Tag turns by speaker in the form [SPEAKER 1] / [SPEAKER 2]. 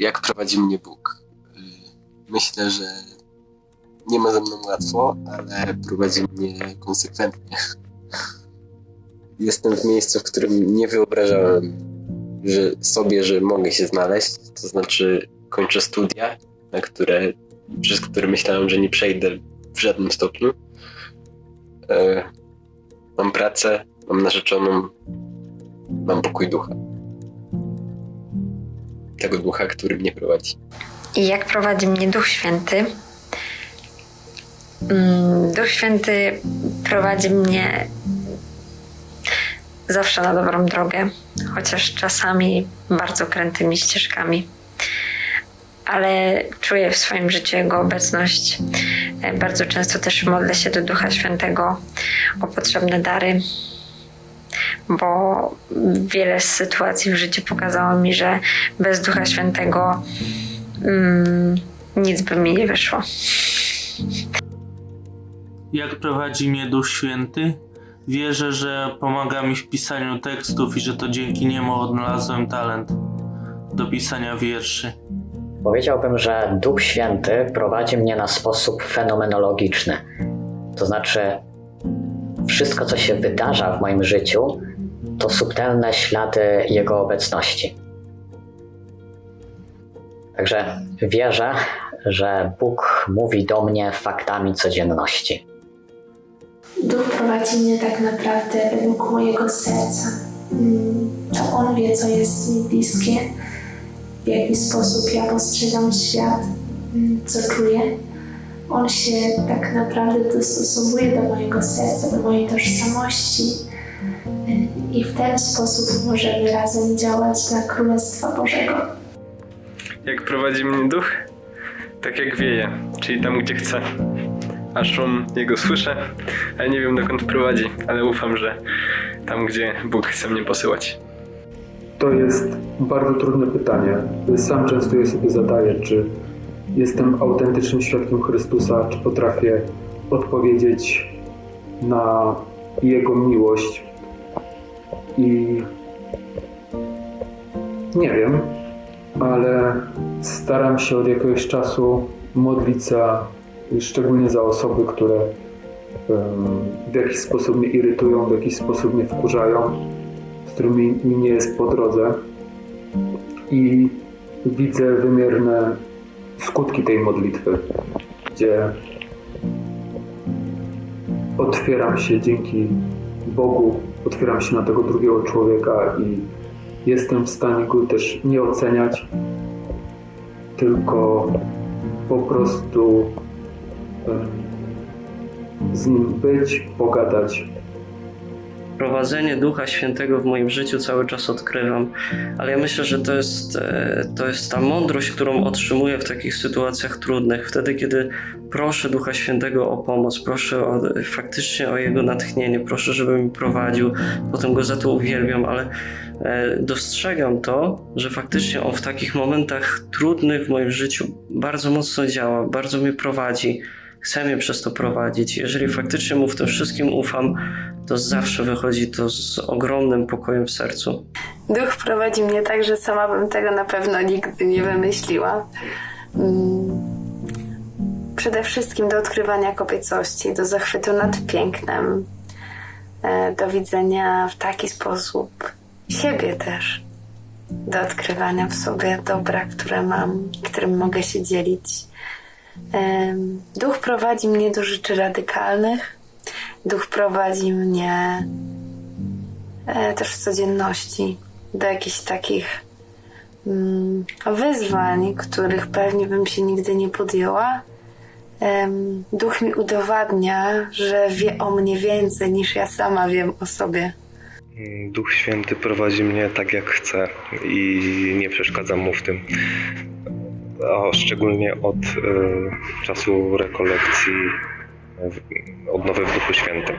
[SPEAKER 1] jak prowadzi mnie Bóg. Y, Myślę, że nie ma ze mną łatwo, ale prowadzi mnie konsekwentnie. Jestem w miejscu, w którym nie wyobrażałem że sobie, że mogę się znaleźć. To znaczy kończę studia, na które, przez które myślałem, że nie przejdę w żadnym stopniu. E, mam pracę, mam narzeczoną, mam pokój ducha. Tego ducha, który mnie prowadzi.
[SPEAKER 2] I jak prowadzi mnie Duch Święty? Mm, Duch Święty prowadzi mnie zawsze na dobrą drogę, chociaż czasami bardzo krętymi ścieżkami. Ale czuję w swoim życiu Jego obecność. E, Bardzo często też modlę się do Ducha Świętego o potrzebne dary, bo wiele sytuacji w życiu pokazało mi, że bez Ducha Świętego mm, nic by mi nie wyszło.
[SPEAKER 3] Jak prowadzi mnie Duch Święty? Wierzę, że pomaga mi w pisaniu tekstów i że to dzięki niemu odnalazłem talent do pisania wierszy.
[SPEAKER 4] Powiedziałbym, że Duch Święty prowadzi mnie na sposób fenomenologiczny. To znaczy, wszystko, co się wydarza w moim życiu, to subtelne ślady Jego obecności. Także wierzę, że Bóg mówi do mnie faktami codzienności.
[SPEAKER 5] Duch prowadzi mnie tak naprawdę według mojego serca. Mm, To On wie, co jest mi bliskie, w jaki sposób ja postrzegam świat, mm, co czuję. On się tak naprawdę dostosowuje do mojego serca, do mojej tożsamości i w ten sposób możemy razem działać dla Królestwa Bożego.
[SPEAKER 6] Jak prowadzi mnie duch? Tak jak wieje, czyli tam, gdzie chce. A szum jego słyszę, ale nie wiem dokąd prowadzi, ale ufam, że tam, gdzie Bóg chce mnie posyłać.
[SPEAKER 7] To jest bardzo trudne pytanie. Sam często je sobie zadaję, czy jestem autentycznym świadkiem Chrystusa, czy potrafię odpowiedzieć na Jego miłość. I nie wiem, ale staram się od jakiegoś czasu modlić za, szczególnie za osoby, które w jakiś sposób mnie irytują, w jakiś sposób mnie wkurzają z którymi mi nie jest po drodze. I widzę wymierne skutki tej modlitwy, gdzie otwieram się dzięki Bogu, otwieram się na tego drugiego człowieka i jestem w stanie go też nie oceniać, tylko po prostu z nim być, pogadać,
[SPEAKER 8] prowadzenie Ducha Świętego w moim życiu cały czas odkrywam, ale ja myślę, że to jest, e, to jest ta mądrość, którą otrzymuję w takich sytuacjach trudnych, wtedy kiedy proszę Ducha Świętego o pomoc, proszę o, faktycznie o Jego natchnienie, proszę, żeby mi prowadził, potem Go za to uwielbiam, ale e, dostrzegam to, że faktycznie On w takich momentach trudnych w moim życiu bardzo mocno działa, bardzo mnie prowadzi. Chce mnie przez to prowadzić. Jeżeli faktycznie mu w tym wszystkim ufam, to zawsze wychodzi to z ogromnym pokojem w sercu.
[SPEAKER 9] Duch prowadzi mnie tak, że sama bym tego na pewno nigdy nie wymyśliła. Mm. Przede wszystkim do odkrywania kobiecości, do zachwytu nad pięknem, e, do widzenia w taki sposób siebie też, do odkrywania w sobie dobra, które mam, którym mogę się dzielić. Duch prowadzi mnie do rzeczy radykalnych. Duch prowadzi mnie e, też w codzienności do jakichś takich mm, wyzwań, których pewnie bym się nigdy nie podjęła. Duch mi udowadnia, że wie o mnie więcej niż ja sama wiem o sobie.
[SPEAKER 10] Duch Święty prowadzi mnie tak jak chce i nie przeszkadzam mu w tym. A szczególnie od y, czasu rekolekcji odnowy w Duchu Świętym.